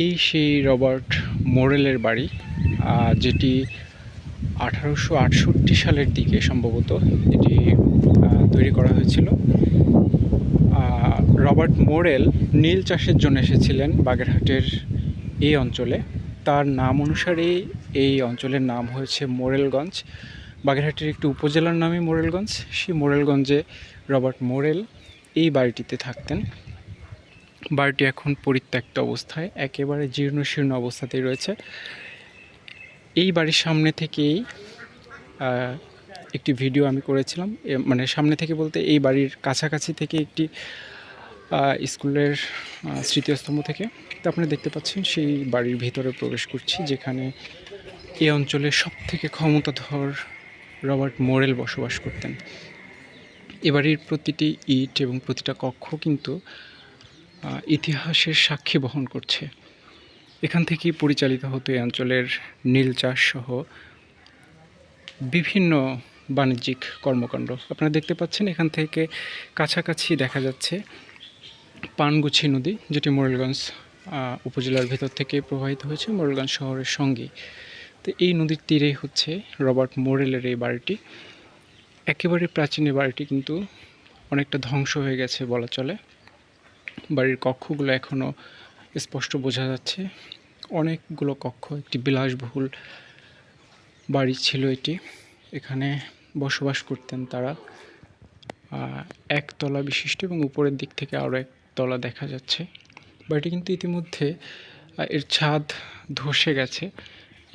এই সেই রবার্ট মোরেলের বাড়ি যেটি আঠারোশো আটষট্টি সালের দিকে সম্ভবত এটি তৈরি করা হয়েছিল। রবার্ট মোরেল নীল চাষের জন্য এসেছিলেন বাগেরহাটের এই অঞ্চলে। তার নাম অনুসারে এই অঞ্চলের নাম হয়েছে মোরেলগঞ্জ। বাগেরহাটের একটি উপজেলার নামই মোরেলগঞ্জ। সেই মোরেলগঞ্জে রবার্ট মোরেল এই বাড়িটিতে থাকতেন। বাড়িটি এখন পরিত্যক্ত অবস্থায়, একেবারে জীর্ণ শীর্ণ অবস্থাতেই রয়েছে। এই বাড়ির সামনে থেকেই একটি ভিডিও আমি করেছিলাম। মানে সামনে থেকে বলতে এই বাড়ির কাছাকাছি থেকে একটি স্কুলের স্মৃতিস্তম্ভ থেকে। তো আপনারা দেখতে পাচ্ছেন সেই বাড়ির ভিতরে প্রবেশ করছি, যেখানে এই অঞ্চলের সব থেকে ক্ষমতাধর রবার্ট মোরেল বসবাস করতেন। এ বাড়ির প্রতিটি ইট এবং প্রতিটা কক্ষ কিন্তু ইতিহাসের সাক্ষী বহন করছে। এখান থেকেই পরিচালিত হতো এই অঞ্চলের নীল চাষ সহ বিভিন্ন বাণিজ্যিক কর্মকাণ্ড। আপনারা দেখতে পাচ্ছেন এখান থেকে কাছাকাছি দেখা যাচ্ছে পানগুছি নদী, যেটি মোরেলগঞ্জ উপজেলার ভেতর থেকে প্রবাহিত হয়েছে, মোরেলগঞ্জ শহরের সঙ্গে তো এই নদীর তীরেই হচ্ছে রবার্ট মোরেলের এই বাড়িটি। একেবারে প্রাচীন এই বাড়িটি কিন্তু অনেকটা ধ্বংস হয়ে গেছে বলা চলে। বাড়ির কক্ষগুলো এখনও স্পষ্ট বোঝা যাচ্ছে। অনেকগুলো কক্ষ, একটি বিলাসবহুল বাড়ি ছিল এটি। এখানে বসবাস করতেন তারা। একতলা বিশিষ্ট এবং উপরের দিক থেকে আরও একতলা দেখা যাচ্ছে। বাড়িটি কিন্তু ইতিমধ্যে এর ছাদ ধসে গেছে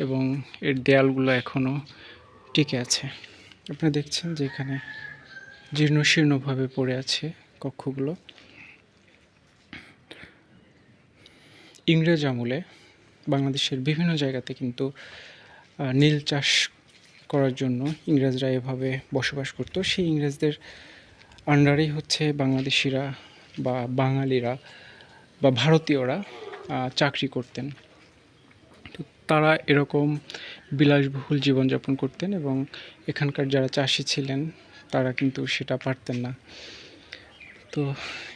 এবং এর দেয়ালগুলো এখনও টিকে আছে। আপনারা দেখছেন যে এখানে জীর্ণশীর্ণভাবে পড়ে আছে কক্ষগুলো। ইংরেজ আমলে বাংলাদেশের বিভিন্ন জায়গাতে কিন্তু নীল চাষ করার জন্য ইংরেজরা এভাবে বসবাস করতো। সেই ইংরেজদের আন্ডারেই হচ্ছে বাংলাদেশিরা বা বাঙালিরা বা ভারতীয়রা চাকরি করতেন। তো তারা এরকম বিলাসবহুল জীবনযাপন করতেন এবং এখানকার যারা চাষি ছিলেন, তারা কিন্তু সেটা পারতেন না। তো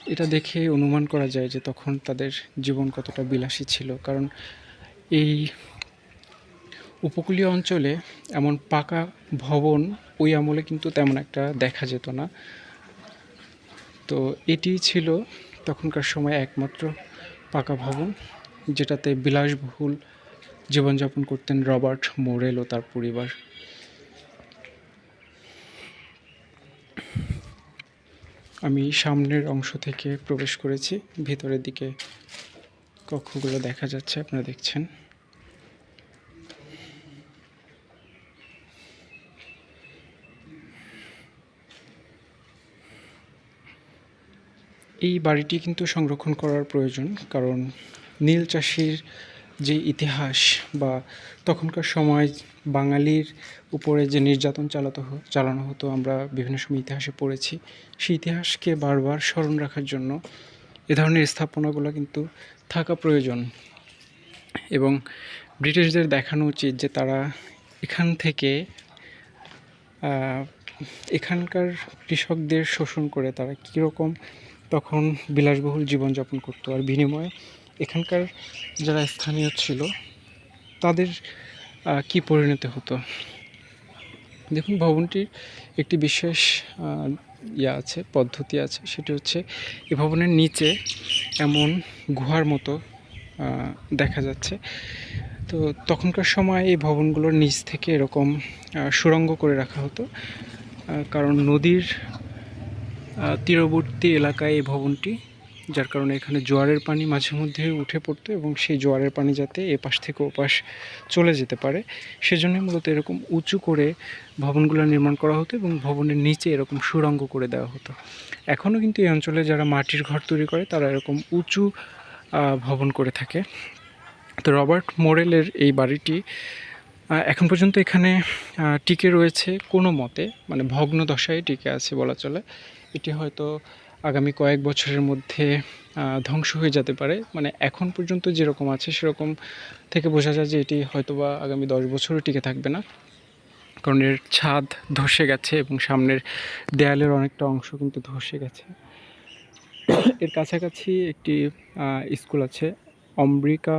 এটা দেখে অনুমান করা যায় যে তখন তাদের জীবন কতটা বিলাসী ছিল। কারণ এই উপকূলীয় অঞ্চলে এমন পাকা ভবন ওই আমলে কিন্তু তেমন একটা দেখা যেত না। তো এটি ছিল তখনকার সময় একমাত্র পাকা ভবন, যেটাতে বিলাসবহুল জীবনযাপন করতেন রবার্ট মোরেল ও তার পরিবার। আমি সামনের অংশ থেকে প্রবেশ করেছি। ভিতরের দিকে কক্ষগুলো দেখা যাচ্ছে, আপনারা দেখছেন। এই বাড়িটি কিন্তু সংরক্ষণ করার প্রয়োজন, কারণ নীল চাষির যে ইতিহাস বা তখনকার সময় বাঙালির উপরে যে নির্যাতন চালাতো চালানো হতো, আমরা বিভিন্ন সময় ইতিহাসে পড়েছি, সেই ইতিহাসকে বারবার স্মরণ রাখার জন্য এ ধরনের স্থাপনাগুলো কিন্তু থাকা প্রয়োজন। এবং ব্রিটিশদের দেখানো উচিত যে তারা এখান থেকে এখানকার কৃষকদের শোষণ করে তারা কীরকম তখন বিলাসবহুল জীবনযাপন করতো। আর বিনিময়ে এখানকার যারা স্থানীয় ছিল তাদের কি পরিণতি হতো? দেখুন ভবনটির একটি বিশেষ ইয়ে আছে পদ্ধতি আছে সেটি হচ্ছে এই ভবনের নিচে এমন গুহার মতো দেখা যাচ্ছে। তো তখনকার সময় এই ভবনগুলোর নিচ থেকে এরকম আহ, সুড়ঙ্গ করে রাখা হতো কারণ নদীর তীরবর্তী এলাকায় এই ভবনটি যার কারণে এখানে জোয়ারের পানি মাঝে মধ্যে উঠে পড়তো এবং সেই জোয়ারের পানি যাতে এপাশ থেকে ওপাশ চলে যেতে পারে। সেজন্য মূলত এরকম উঁচু করে ভবনগুলো নির্মাণ করা হতো এবং ভবনের নিচে এরকম সুড়ঙ্গ করে দেওয়া হতো। এখনও কিন্তু এই অঞ্চলে যারা মাটির ঘর তৈরি করে, তারা এরকম উঁচু ভবন করে থাকে। তো রবার্ট মোরেলের এই বাড়িটি এখন পর্যন্ত এখানে টিকে রয়েছে কোনো মতে মানে ভগ্ন দশায় টিকে আছে বলা চলে। এটি হয়তো আগামী কয়েক বছরের মধ্যে ধ্বংস হয়ে যেতে পারে। মানে এখন পর্যন্ত যেরকম আছে, সেরকম থেকে বোঝা যায় যে এটি হয়তোবা আগামী দশ বছরও টিকে থাকবে না। কারণ এর ছাদ ধসে গেছে এবং সামনের দেয়ালের অনেকটা অংশ কিন্তু ধসে গেছে। এর কাছাকাছি একটি স্কুল আছে অম্বিকা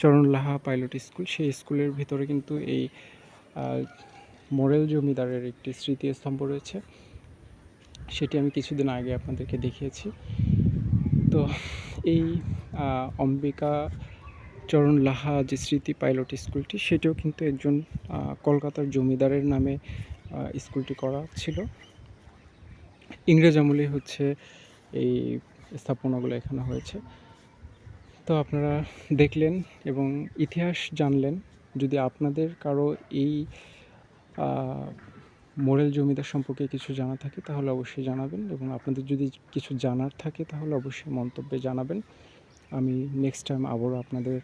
চরণ লাহা পাইলট স্কুল। সেই স্কুলের ভিতরে কিন্তু এই মোরেল জমিদারের একটি স্মৃতিস্তম্ভ রয়েছে। সেটি আমি কিছুদিন আগে আপনাদেরকে দেখিয়েছি। তো এই অম্বিকা চরণ লাহা যে স্মৃতি পাইলট স্কুলটি, সেটিও কিন্তু একজন কলকাতার জমিদারের নামে স্কুলটি করা ছিল। ইংরেজ আমলে হচ্ছে এই স্থাপনাগুলো এখানে হয়েছে। তো আপনারা দেখলেন এবং ইতিহাস জানলেন। যদি আপনাদের কারও এই মোরেল জমিদার সম্পর্কে কিছু জানা থাকে তাহলে অবশ্যই জানাবেন এবং আপনাদের যদি কিছু জানার থাকে তাহলে অবশ্যই মন্তব্যে জানাবেন। আমি নেক্সট টাইম আবারও আপনাদের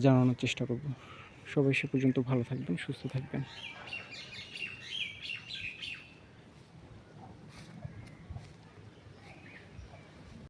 জানানোর চেষ্টা করব। সবাই সে পর্যন্ত ভালো থাকবেন, সুস্থ থাকবেন।